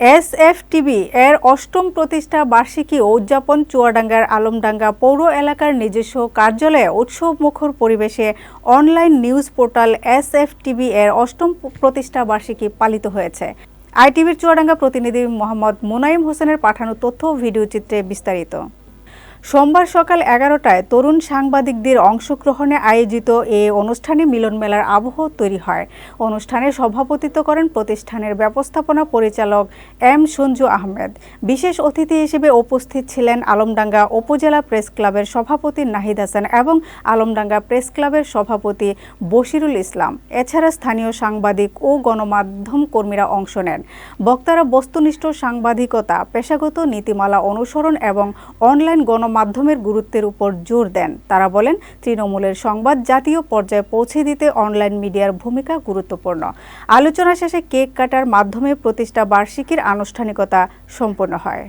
S F TV এর অষ্টম প্রতিষ্ঠা বার্ষিকী উদযাপন চুয়াডাঙ্গার আলমডাঙ্গা পৌর এলাকার নিজস্ব কার্যালয়ে উৎসব মুখর পরিবেশে online news portal S F TV এর অষ্টম প্রতিষ্ঠা বার্ষিকী পালিত হয়েছে। আইটিভির চুয়াডাঙ্গা প্রতিনিধি মোহাম্মদ মুনাইম হোসেনের পাঠানো তথ্য ভিডিও চিত্রে বিস্তারিত। সোমবার সকাল এগারোটায় তরুণ সাংবাদিকদের অংশগ্রহণে আয়োজিত এ অনুষ্ঠানে মিলন মেলার আবহ তৈরি হয়। অনুষ্ঠানে সভাপতিত্ব করেন প্রতিষ্ঠানের ব্যবস্থাপনা পরিচালক এম সঞ্জু আহমেদ। বিশেষ অতিথি হিসেবে উপস্থিত ছিলেন আলমডাঙ্গা উপজেলা প্রেস ক্লাবের সভাপতি নাহিদ হাসান এবং আলমডাঙ্গা প্রেস ক্লাবের সভাপতি বশিরুল ইসলাম। এছাড়া স্থানীয় সাংবাদিক ও গণমাধ্যম কর্মীরা অংশ নেন। বক্তারা বস্তুনিষ্ঠ সাংবাদিকতা, পেশাগত নীতিমালা অনুসরণ এবং অনলাইন গণমাধ্যমের গুরুত্বের উপর জোর দেন। তারা বলেন, তৃণমূলের সংবাদ জাতীয় পর্যায়ে পৌঁছে দিতে অনলাইন মিডিয়ার ভূমিকা গুরুত্বপূর্ণ। আলোচনা শেষে কেক কাটার মাধ্যমে প্রতিষ্ঠা বার্ষিকীর আনুষ্ঠানিকতা সম্পন্ন হয়।